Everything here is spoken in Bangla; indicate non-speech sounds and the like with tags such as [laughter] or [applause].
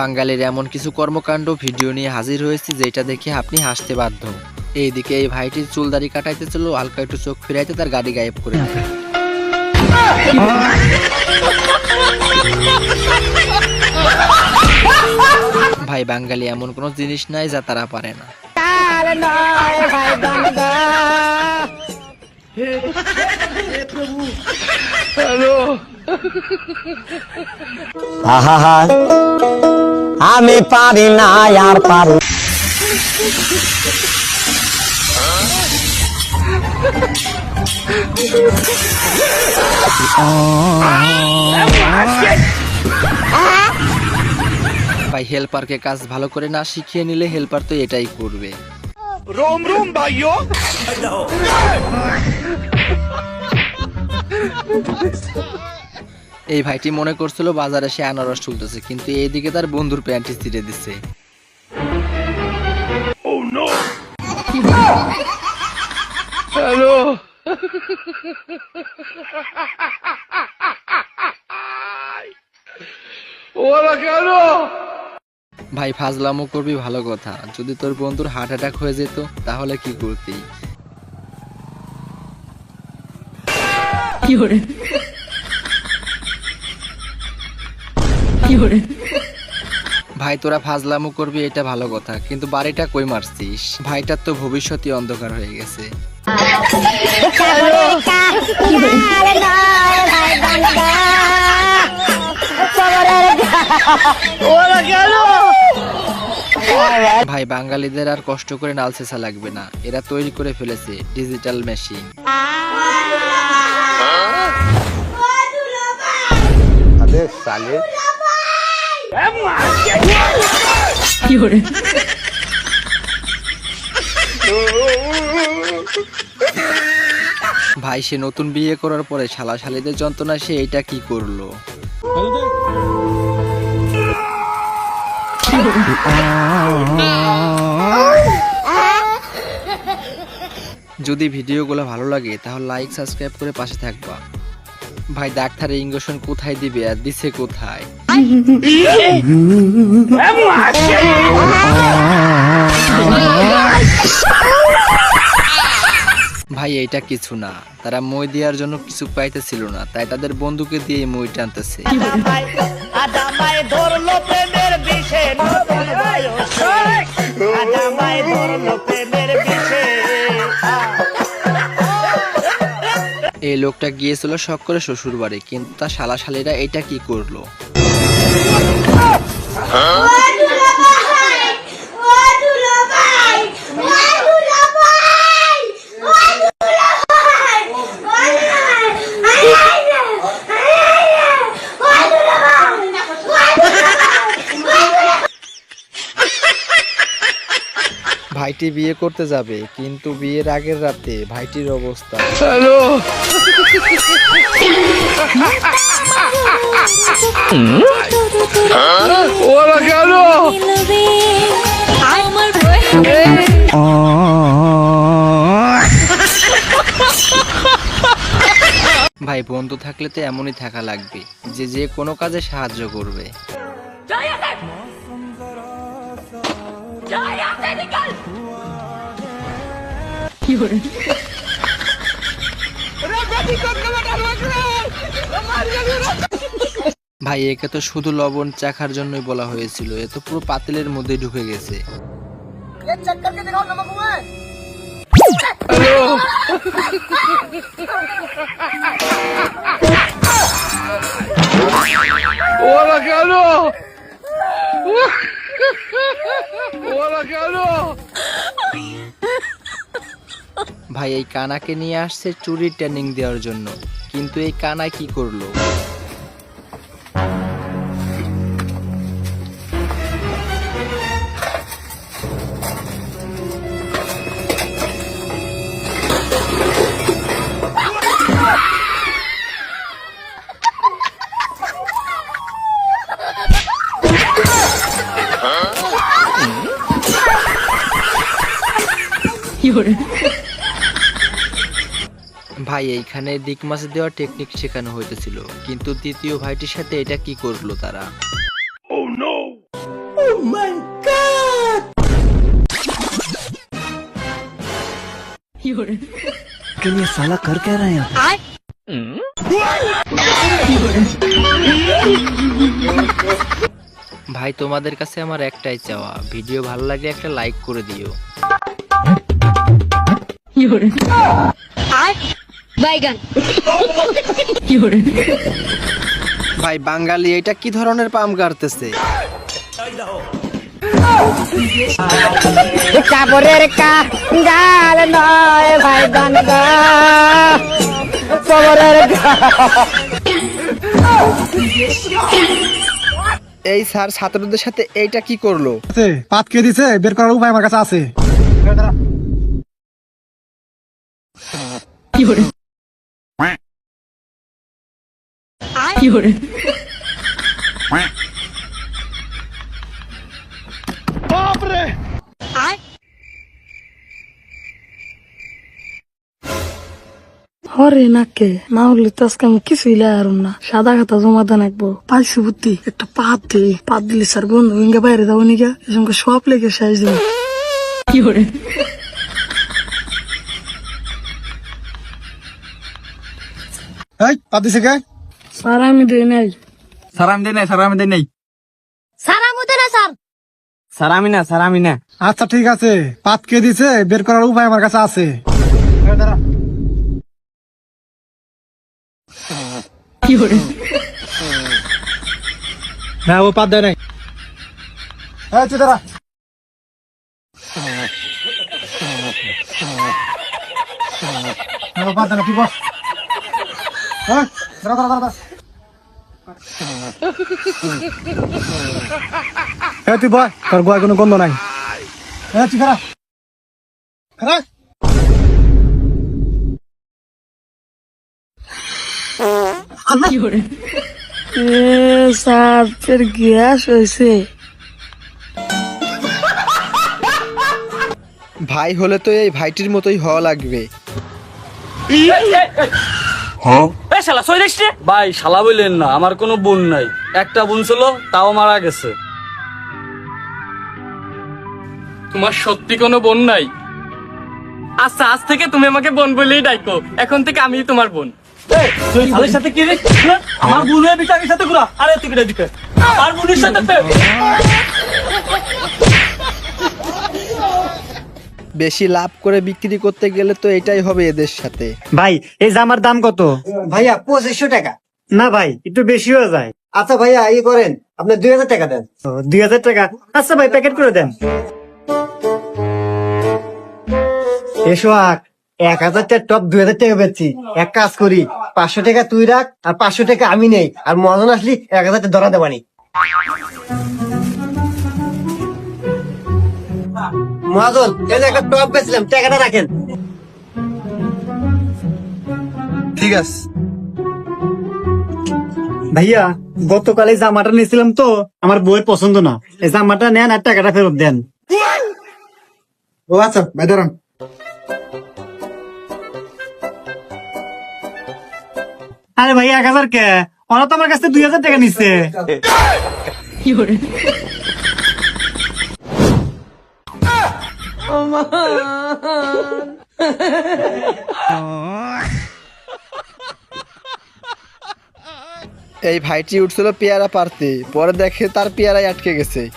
বাঙালির এমন কিছু কর্মকাণ্ড ভিডিও নিয়ে হাজির হয়েছি যেটা দেখে আপনি হাসতে বাধ্য। এইদিকে এই ভাইটির চুলদারি কাটাইতে ছিল হালকা একটু চোখ ফিরাইতে তার গাড়ি গায়েব করে ভাই, বাঙালি এমন কোনো জিনিস নাই যা তারা পারে না। হে হে প্রভু। হ্যালো। আহা আমি পারি না আর পারি ভাই হেল্পারকে কাজ ভালো করে না শিখিয়ে নিলে হেল্পার তো এটাই করবে। রোম রোম ভাইও। এই ভাইটি মনে করছিল বাজারে সে আনারস তুলতেছে কিন্তু এইদিকে তার বন্ধুর প্যান্টি ছিঁড়ে দিচ্ছে Oh ওরা কেন? ভাই ফাজলামো করবি ভালো কথা। যদি তোর বন্ধুর হার্ট অ্যাটাক হয়ে যেত তাহলে কি করতি? ভাই, তোরা ফাজলামো করবি, এটা ভালো কথা। কিন্তু বাড়িটা কই মারছিস? ভাইটার তো ভবিষ্যৎই অন্ধকার হয়ে গেছে। ভাই, বাঙালিদের আর কষ্ট করে নাল চেঁচা লাগবে না। এরা তৈরি করে ফেলেছে ডিজিটাল মেশিন ভাই, সে নতুন বিয়ে করার পরে শালা শালিদের যন্ত্রণা, সে এটা কি করল? যদি ভিডিওগুলো ভালো লাগে, তাহলে লাইক সাবস্ক্রাইব করে পাশে থাকবা। ভাই ডাক্তারের ইঞ্জেকশন কোথায় দিবে আর দিছে কোথায়? ভাই এটা কিছু না। তারা মই দেওয়ার জন্য কিছু পাইতেছিল না। তাই তাদের বন্ধুকে দিয়ে মই টানতেছে ধরলো এই লোকটা গিয়েছিল শখ করে শ্বশুর বাড়ি কিন্তু তার শালা শালিরা এটা কি করল? ভাইটি বিয়ে করতে যাবে কিন্তু বিয়ের আগের রাতে ভাইটির অবস্থা। হ্যালো। ওরা কেন? ভাই বন্ধু থাকলে তো এমনই থাকা লাগবে যে যে কোনো কাজে সাহায্য করবে। ভাই একে তো শুধু লবণ চাখার জন্যই বলা হয়েছিল। এ তো পুরো পাতিলের মধ্যে ঢুকে গেছে। ওরা কেন? ভাই এই কানাকে নিয়ে আসছে চুরির ট্রেনিং দেওয়ার জন্য। কিন্তু এই কানা কি করল? ভাই এইখানে দিক মাছ দেওয়ার টেকনিক শেখানো হইতেছিল কিন্তু দ্বিতীয় ভাইটির সাথে এটা কি করল তারা? Oh no! ভাই তোমাদের কাছে আমার একটাই চাওয়া ভিডিও ভালো লাগলে একটা লাইক করে দিও। বাইগান ভাই বাঙালি এটা কি ধরনের পাম কাটতেছে কাপড়ের কা গাল নয় ভাই কবরের এই স্যার ছাত্রদের সাথে এইটা কি করল? পাত কে দিছে বের করার উপায় আমার কাছে আছে। [laughs] হরে নাকে না হলে তো আজকে আমি কিছুই লাগারুম না। সাদা খাতা জমা দেন একবো। পাইছি বুদ্ধি একটা পাত দিই। পাত দিলি স্যার বন্ধু ইঙ্গা বাইরে যাব নিগা। এসঙ্গে সব লেগে সাইজ দিন। এই পাত দিছে কে? স্যার আমি দিই নাই সারা মুতে না স্যার। সারামি না সারামি না আচ্ছা ঠিক আছে। পাত কে দিছে বের করার উপায় আমার কাছে আছে। না ও পাত দেয় নাই। এই দাঁড়া। না, ও পাত দেয় না, তুই বস। এই, দাঁড়া, দাঁড়া, দাঁড়া, দাঁড়া। তুই বয় তোর গোয়ায় কোনো গন্ধ নাই। তুই খারাপ খারাপ এ গ্যাস হয়েছে ভাই হলে তো এই ভাইটির মতোই হওয়া লাগবে। ভাই শালা বললেন না আমার কোনো বোন নাই। একটা বোন ছিল তাও মারা গেছে। তোমার সত্যি কোনো বোন নাই? আচ্ছা আজ থেকে তুমি আমাকে বোন বলেই ডাইকো। এখন থেকে আমি তোমার বোন। তুই শালের সাথে কি রে? হ্যাঁ? আমার বোনের বিচারের সাথে ঘুরা। আরে তুই দিকে? আমার বোনের সাথে। বেশি লাভ করে বিক্রি করতে গেলে তো এটাই হবে এদের সাথে। ভাই এই জামার দাম কত? ভাইয়া পঁচিশশো টাকা। না ভাই একটু বেশি হয়ে যায়। আচ্ছা ভাইয়া ই করেন আপনি দুই হাজার টাকা দেন। দুই হাজার টাকা? আচ্ছা ভাই প্যাকেট করে দেন। এসো আক এক হাজার টাকা টপ দুই হাজার টাকা বেচছি। এক কাজ করি পাঁচশো টাকা তুই রাখ আর পাঁচশো টাকা আমি নেই আর মজন আসলি এক হাজার টাকা ধরা দেবানি। মহাজন এই যে একটা টপ বেচলাম টাকাটা রাখেন। ঠিক আছে। ভাইয়া গতকাল এই জামাটা নিয়েছিলাম তো আমার বইয়ের পছন্দ না। এই জামাটা নেন আর টাকাটা ফেরত দেন। ও আচ্ছা ভাই দাঁড়ান আরে ভাই এক হাজার কে? ওরা তো আমার কাছে দুই হাজার টাকা নিচ্ছে [laughs] এই ভাইটি উঠছিল পেয়ারা পারতে পরে দেখে তার পেয়ারাই আটকে গেছে।